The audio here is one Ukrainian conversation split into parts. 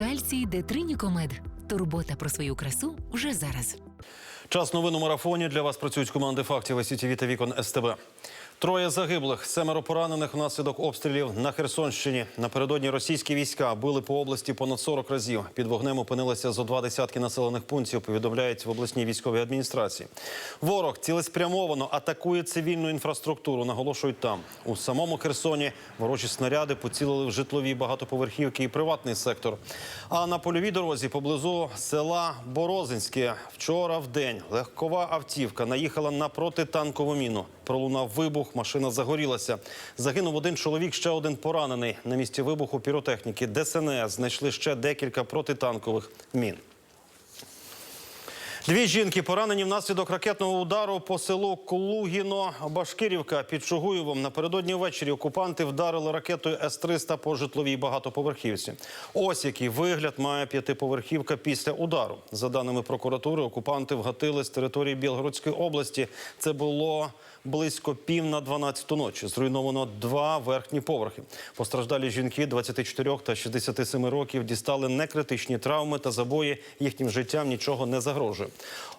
Кальцій Детринікомед. Турбота про свою красу вже зараз. Час новин у марафоні. Для вас працюють команди фактів СІТІВІ та вікон СТБ. Троє загиблих, семеро поранених внаслідок обстрілів на Херсонщині. Напередодні російські війська били по області понад 40 разів. Під вогнем опинилися зо два десятки населених пунктів. Повідомляють в обласній військовій адміністрації. Ворог цілеспрямовано атакує цивільну інфраструктуру. Наголошують там. У самому Херсоні ворожі снаряди поцілили в житлові багатоповерхівки і приватний сектор. А на польовій дорозі поблизу села Борозинське вчора в день легкова автівка наїхала на протитанкову міну. Пролунав вибух, машина загорілася. Загинув один чоловік, ще один поранений. На місці вибуху піротехніки ДСНС знайшли ще декілька протитанкових мін. Дві жінки поранені внаслідок ракетного удару по селу Кулугіно Башкирівка під Чугуєвом. Напередодні ввечері окупанти вдарили ракетою С-300 по житловій багатоповерхівці. Ось який вигляд має п'ятиповерхівка після удару. За даними прокуратури, окупанти вгатили з території Білгородської області. Це було близько пів на 12 ночі. Зруйновано два верхні поверхи. Постраждалі жінки 24 та 67 років дістали некритичні травми та забої. Їхнім життям нічого не загрожує.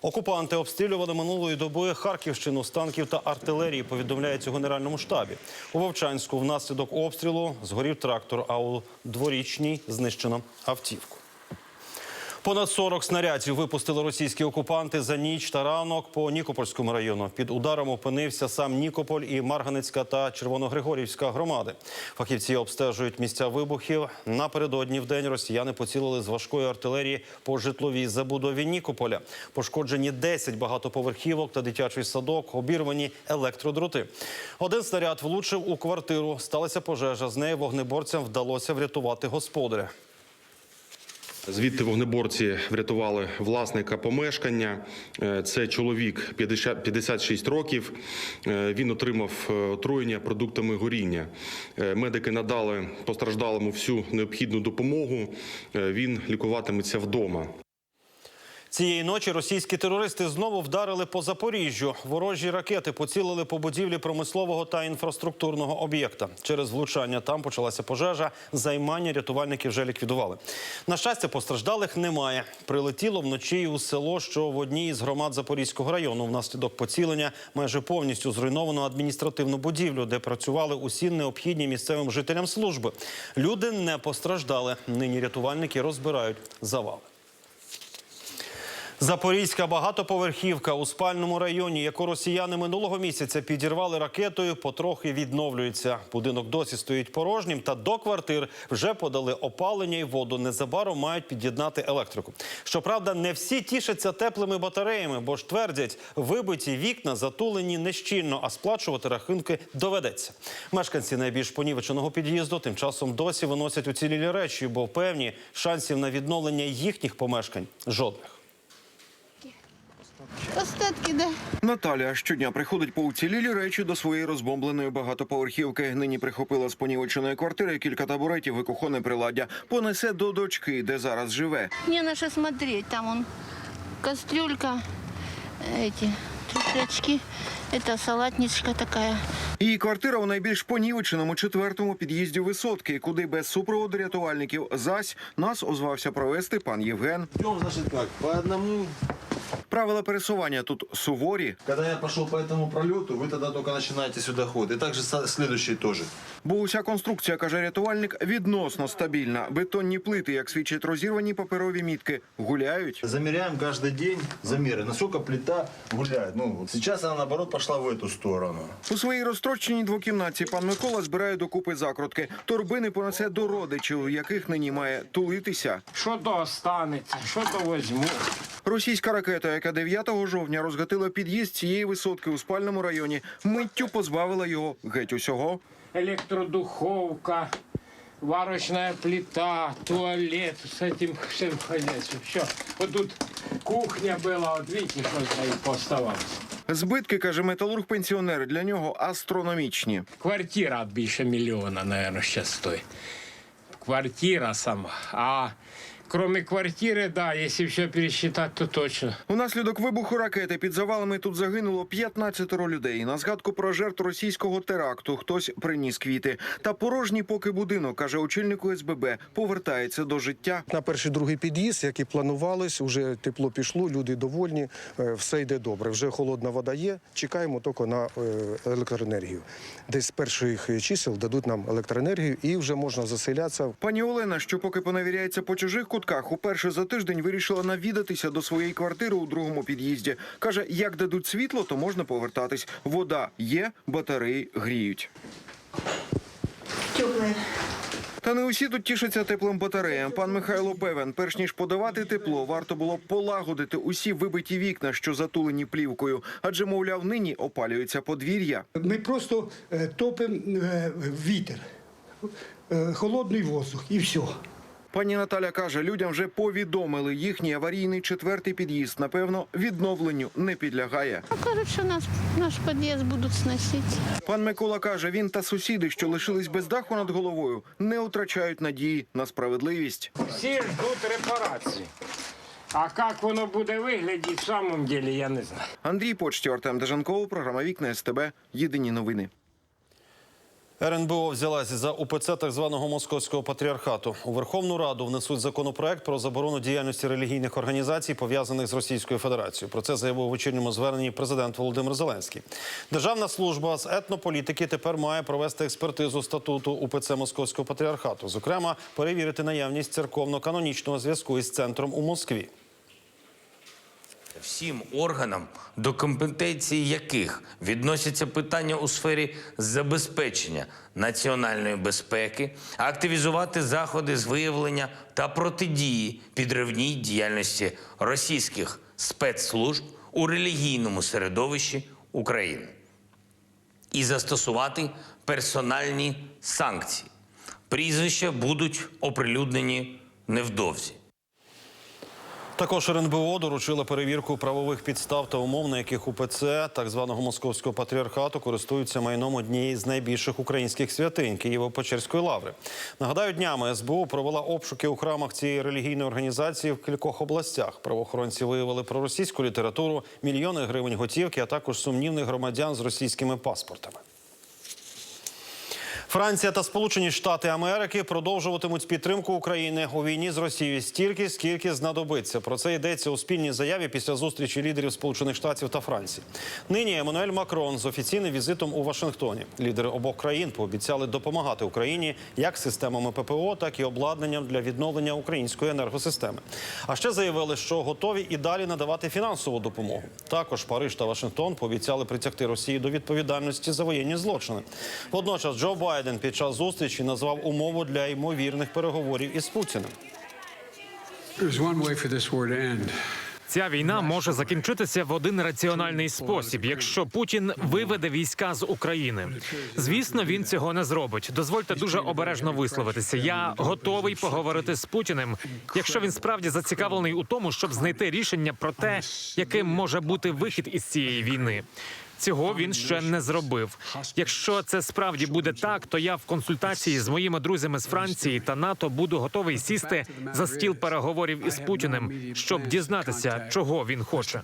Окупанти обстрілювали минулої доби Харківщину з танків та артилерії. Повідомляється у генеральному штабі. У Вовчанську внаслідок обстрілу згорів трактор, а у дворічній знищено автівку. Понад 40 снарядів випустили російські окупанти за ніч та ранок по Нікопольському району. Під ударом опинився сам Нікополь і Марганецька та Червоногригорівська громади. Фахівці обстежують місця вибухів. Напередодні в день росіяни поцілили з важкої артилерії по житловій забудові Нікополя. Пошкоджені 10 багатоповерхівок та дитячий садок, обірвані електродроти. Один снаряд влучив у квартиру. Сталася пожежа. З неї вогнеборцям вдалося врятувати господаря. Звідти вогнеборці врятували власника помешкання. Е, Це чоловік 50 56 років. Е, Він отримав е, отруєння продуктами горіння. Медики надали постраждалому всю необхідну допомогу. Він лікуватиметься вдома. Цієї ночі російські терористи знову вдарили по Запоріжжю. Ворожі ракети поцілили по будівлі промислового та інфраструктурного об'єкта. Через влучання там почалася пожежа. Займання рятувальники вже ліквідували. На щастя, постраждалих немає. Прилетіло вночі у село, що в одній із громад Запорізького району. Внаслідок поцілення майже повністю зруйновано адміністративну будівлю, де працювали усі необхідні місцевим жителям служби. Люди не постраждали. Нині рятувальники розбирають завали. Запорізька багатоповерхівка у спальному районі, яку росіяни минулого місяця підірвали ракетою, потрохи відновлюється. Будинок досі стоїть порожнім, та до квартир вже подали опалення і воду. Незабаром мають під'єднати електрику. Щоправда, не всі тішаться теплими батареями, бо ж твердять, вибиті вікна затулені нещільно, а сплачувати рахунки доведеться. Мешканці найбільш понівеченого під'їзду тим часом досі виносять уцілілі речі, бо певні шансів на відновлення їхніх помешкань жодних. Остатки, да. Наталя щодня приходить по уцілілі речі до своєї розбомбленої багатоповерхівки. Нині прихопила з понівеченої квартири кілька табуретів і кухонне приладдя. Понесе до дочки, де зараз живе. Мне на что смотреть. Там он кастрюлька, эти тряпочки. Это салатничка такая. Її квартира у найбільш понівеченому четвертому під'їзді висотки, куди без супроводу рятувальників зась нас озвався провести пан Євген. Идем, значит, как? По одному. Правила пересування тут суворі, Когда я пошел по этому пролету, вы тогда только начинаете сюда ход. И также со- следующий тоже. бо уся конструкція, каже рятувальник, відносно стабільна. Бетонні плити, як свідчать розірвані паперові мітки, гуляють. Замеряем каждый день замеры, насколько плита гуляет. Ну, вот сейчас она, наоборот, пошла в эту сторону. У своїй розтрощеній двокімнатці пан Микола збирає докупи закрутки. Торбини понесе до родичів, в яких нині має тулитися. Що то останеться, що то возьму. Російська ракета, яка 9 жовтня розгатила під'їзд цієї висотки у спальному районі, миттю позбавила його геть усього. Електродуховка, варочная плита, туалет с этим всем хозяйством. Все. Вот тут кухня была, вот видите, сколько их поставалось. Збитки, каже металург-пенсіонер, для нього астрономічні. Квартира більше мільйона, наверное, сейчас стоит. Квартира сама. А Кроме квартиры, да, если все пересчитать, то точно. Унаслідок вибуху ракети під завалами тут загинуло 15 людей. На згадку про жертв російського теракту хтось приніс квіти. Та порожній поки будинок, каже очільнику СББ, повертається до життя. На перший другий під'їзд, як і планувалось, вже тепло пішло, люди довольні, е, все йде добре. Вже холодна вода є. Чекаємо тільки на е, електроенергію. Десь з перших чисел дадуть нам електроенергію і вже можна заселятися. Пані Олена, що поки поневіряється по чужих кутках, уперше за тиждень вирішила навідатися до своєї квартири у другому під'їзді. Каже, як дадуть світло, то можна повертатись. Вода є, батареї гріють. Та не усі тут тішаться теплим батареям. Пан Михайло певен, перш ніж подавати тепло, варто було полагодити усі вибиті вікна, що затулені плівкою. Адже, мовляв, нині опалюється подвір'я. Ми просто е, топимо е, вітер, е, холодний воздух і все. Пані Наталя каже, людям вже повідомили, їхній аварійний четвертий під'їзд, напевно, відновленню не підлягає. Ну, кажуть, що нас, наш під'їзд будуть сносити. Пан Микола каже, він та сусіди, що лишились без даху над головою, не втрачають надії на справедливість. Всі ждуть репарації. А як воно буде виглядати, в самом деле, я не знаю. Андрій Почтів, Артем Дежанков, програма Вікна СТБ. Єдині новини. РНБО взялась за УПЦ так званого московського патріархату. У Верховну Раду внесуть законопроект про заборону діяльності релігійних організацій, пов'язаних з Російською Федерацією. Про це заявив у вечірньому зверненні президент Володимир Зеленський. Державна служба з етнополітики тепер має провести експертизу статуту УПЦ Московського патріархату. Зокрема, перевірити наявність церковно-канонічного зв'язку із центром у Москві. Всім органам, до компетенції яких відносяться питання у сфері забезпечення національної безпеки, активізувати заходи з виявлення та протидії підривній діяльності російських спецслужб у релігійному середовищі України і застосувати персональні санкції. Прізвища будуть оприлюднені невдовзі. Також РНБО доручила перевірку правових підстав та умов, на яких УПЦ так званого московського патріархату користуються майном однієї з найбільших українських святинь Києво-Печерської лаври. Нагадаю, днями СБУ провела обшуки у храмах цієї релігійної організації в кількох областях. Правоохоронці виявили проросійську літературу, мільйони гривень готівки, а також сумнівних громадян з російськими паспортами. Франція та Сполучені Штати Америки продовжуватимуть підтримку України у війні з Росією стільки, скільки знадобиться. Про це йдеться у спільній заяві після зустрічі лідерів Сполучених Штатів та Франції. Нині Еммануель Макрон з офіційним візитом у Вашингтоні. Лідери обох країн пообіцяли допомагати Україні як системами ППО, так і обладнанням для відновлення української енергосистеми. А ще заявили, що готові і далі надавати фінансову допомогу. Також Париж та Вашингтон пообіцяли притягти Росію до відповідальності за воєнні злочини. Водночас Джо Байден під час зустрічі назвав умову для ймовірних переговорів із Путіним. Ця війна може закінчитися в один раціональний спосіб, якщо Путін виведе війська з України. Звісно, він цього не зробить. Дозвольте дуже обережно висловитися. Я готовий поговорити з Путіним, якщо він справді зацікавлений у тому, щоб знайти рішення про те, яким може бути вихід із цієї війни. Цього він ще не зробив. Якщо це справді буде так, то я в консультації з моїми друзями з Франції та НАТО буду готовий сісти за стіл переговорів із Путіним, щоб дізнатися, чого він хоче.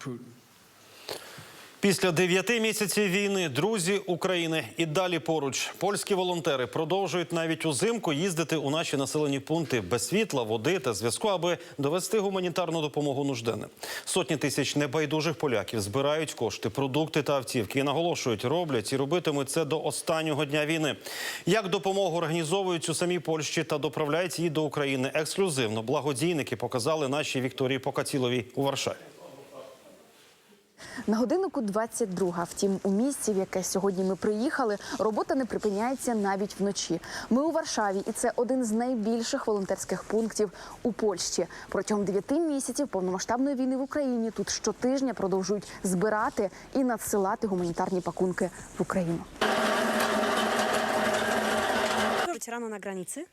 Після дев'яти місяців війни друзі України і далі поруч. Польські волонтери продовжують навіть узимку їздити у наші населені пункти без світла, води та зв'язку, аби довести гуманітарну допомогу нужденним. Сотні тисяч небайдужих поляків збирають кошти, продукти та автівки і наголошують, роблять і робитимуть це до останнього дня війни. Як допомогу організовують у самій Польщі та доправляють її до України ексклюзивно. Благодійники показали нашій Вікторії Покаціловій у Варшаві. На годиннику 22. Втім, у місці, в яке сьогодні ми приїхали, робота не припиняється навіть вночі. Ми у Варшаві, і це один з найбільших волонтерських пунктів у Польщі. Протягом 9 місяців повномасштабної війни в Україні тут щотижня продовжують збирати і надсилати гуманітарні пакунки в Україну. Rano na granicy,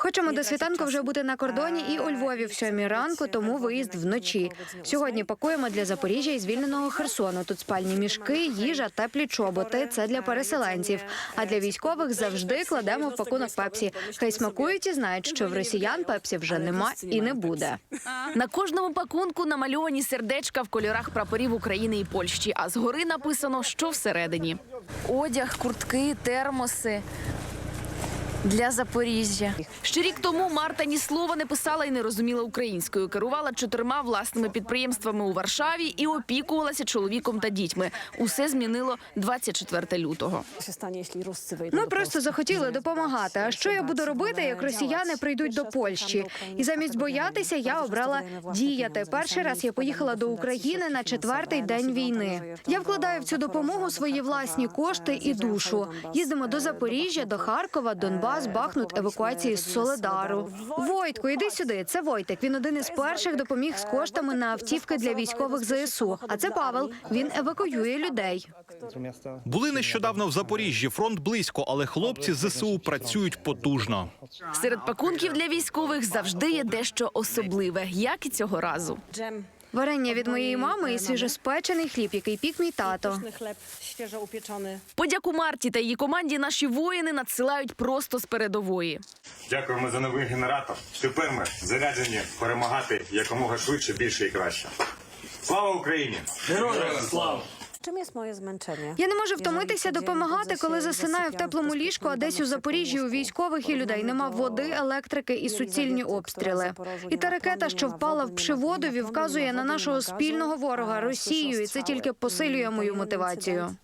Хочемо до світанку вже бути на кордоні і у Львові в сьомій ранку, тому виїзд вночі. Сьогодні пакуємо для Запоріжжя і звільненого Херсону. Тут спальні мішки, їжа, теплі чоботи. Це для переселенців. А для військових завжди кладемо в пакунок пепсі. Хай смакують і знають, що в росіян пепсі вже нема і не буде. На кожному пакунку намальовані сердечка в кольорах прапорів України і Польщі, а згори написано, що всередині. Одяг, куртки, термоси. Для Запоріжжя ще рік тому Марта ні слова не писала і не розуміла українською. Керувала чотирма власними підприємствами у Варшаві і опікувалася чоловіком та дітьми. Усе змінило 24 лютого. Ми просто захотіли допомагати. А що я буду робити, як росіяни прийдуть до Польщі? І замість боятися, я обрала діяти. Перший раз я поїхала до України на четвертий день війни. Я вкладаю в цю допомогу свої власні кошти і душу. Їздимо до Запоріжжя, до Харкова, Донбас, Бахмут, евакуації з Соледару. Войтко, іди сюди. Це Войтик. Він один із перших допоміг з коштами на автівки для військових ЗСУ. А це Павел. Він евакуює людей. Були нещодавно в Запоріжжі. Фронт близько, але хлопці ЗСУ працюють потужно. Серед пакунків для військових завжди є дещо особливе, як і цього разу. Варення від моєї мами і свіжоспечений хліб, який пік мій тато. Подяку Марті та її команді наші воїни надсилають просто з передової. Дякуємо за новий генератор. Тепер ми заряджені перемагати якомога швидше, більше і краще. Слава Україні! Героям слава! Czym jest moje zmęczenie? Я не можу втомитися допомагати, коли засинаю в теплому ліжку, а десь у Запоріжжі у військових і людей нема води, електрики і суцільні обстріли. І та ракета, що впала в Пшиводові, вказує на нашого спільного ворога Росію, і це тільки посилює мою мотивацію.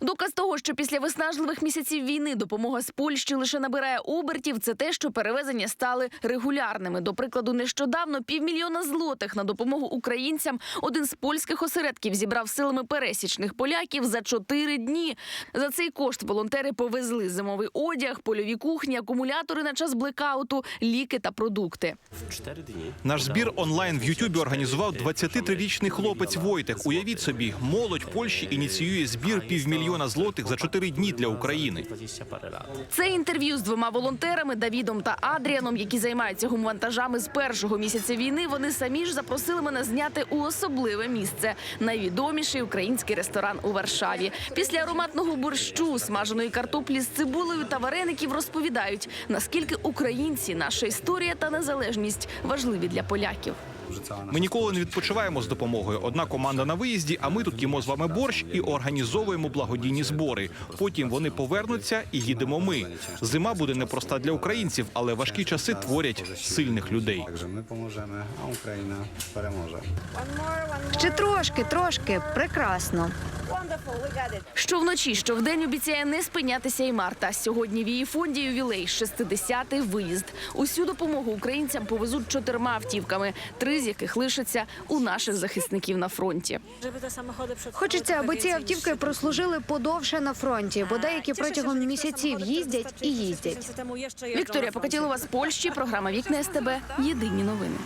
Доказ того, що після виснажливих місяців війни допомога з Польщі лише набирає обертів, це те, що перевезення стали регулярними. До прикладу, нещодавно півмільйона злотих на допомогу українцям один з польських осередків зібрав силами пересічних поляків за чотири дні. За цей кошт волонтери повезли зимовий одяг, польові кухні, акумулятори на час блекауту, ліки та продукти. Наш збір онлайн в Ютубі організував 23-річний хлопець Войтек. Уявіть собі, молодь Польщі ініціює збір півмільйона злотих за 4 дні для України. Це інтерв'ю з двома волонтерами Давідом та Адріаном, які займаються гумвантажами з першого місяця війни. Вони самі ж запросили мене зняти у особливе місце найвідоміший український ресторан у Варшаві. Після ароматного борщу, смаженої картоплі з цибулею та вареників розповідають, наскільки українці, наша історія та незалежність важливі для поляків. Ми ніколи не відпочиваємо з допомогою. Одна команда на виїзді, а ми тут їмо з вами борщ і організовуємо благодійні збори. Потім вони повернуться і їдемо. Ми зима буде непроста для українців, але важкі часи творять сильних людей. Ми поможемо, а Україна переможе. Ще трошки, трошки прекрасно. Що вночі, що вдень обіцяє не спинятися і Марта. Сьогодні в її фонді ювілей 60-й виїзд. Усю допомогу українцям повезуть чотирма автівками, три з яких лишаться у наших захисників на фронті. Хочеться, аби ці автівки прослужили подовше на фронті, бо деякі протягом місяців їздять і їздять. Вікторія Покатілова з Польщі. Програма Вікна СТБ. Єдині новини.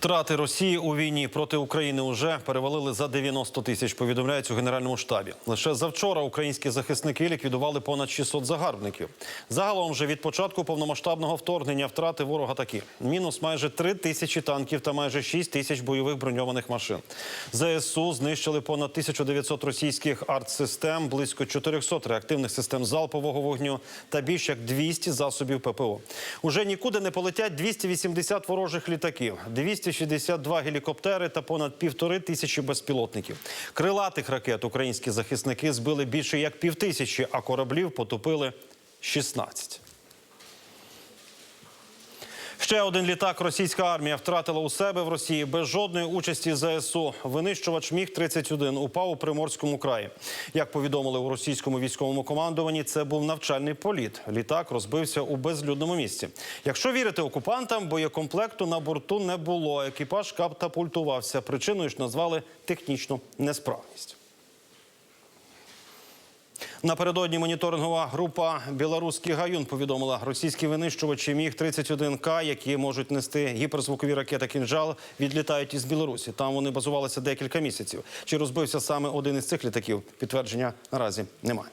Втрати Росії у війні проти України уже перевалили за 90 тисяч. Повідомляють у генеральному штабі. Лише завчора українські захисники ліквідували понад 600 загарбників. Загалом же від початку повномасштабного вторгнення втрати ворога такі: мінус майже 3 тисячі танків та майже 6 тисяч бойових броньованих машин. ЗСУ знищили понад 1900 російських артсистем, близько 400 реактивних систем залпового вогню та більш як 200 засобів ППО. Уже нікуди не полетять 280 ворожих літаків, 262 гелікоптери та понад півтори тисячі безпілотників. Крилатих ракет українські захисники збили більше як півтисячі, а кораблів потопили 16. Ще один літак російська армія втратила у себе в Росії без жодної участі ЗСУ. Винищувач міг 31 упав у Приморському краї. Як повідомили у російському військовому командуванні, це був навчальний політ. Літак розбився у безлюдному місці. Якщо вірити окупантам, боєкомплекту на борту не було. Екіпаж катапультувався. Причиною ж назвали технічну несправність. Напередодні моніторингова група Білоруський гаюн повідомила, російські винищувачі міг 31 к які можуть нести гіперзвукові ракети «Кінжал», відлітають із Білорусі. Там вони базувалися декілька місяців. Чи розбився саме один із цих літаків? Підтвердження наразі немає.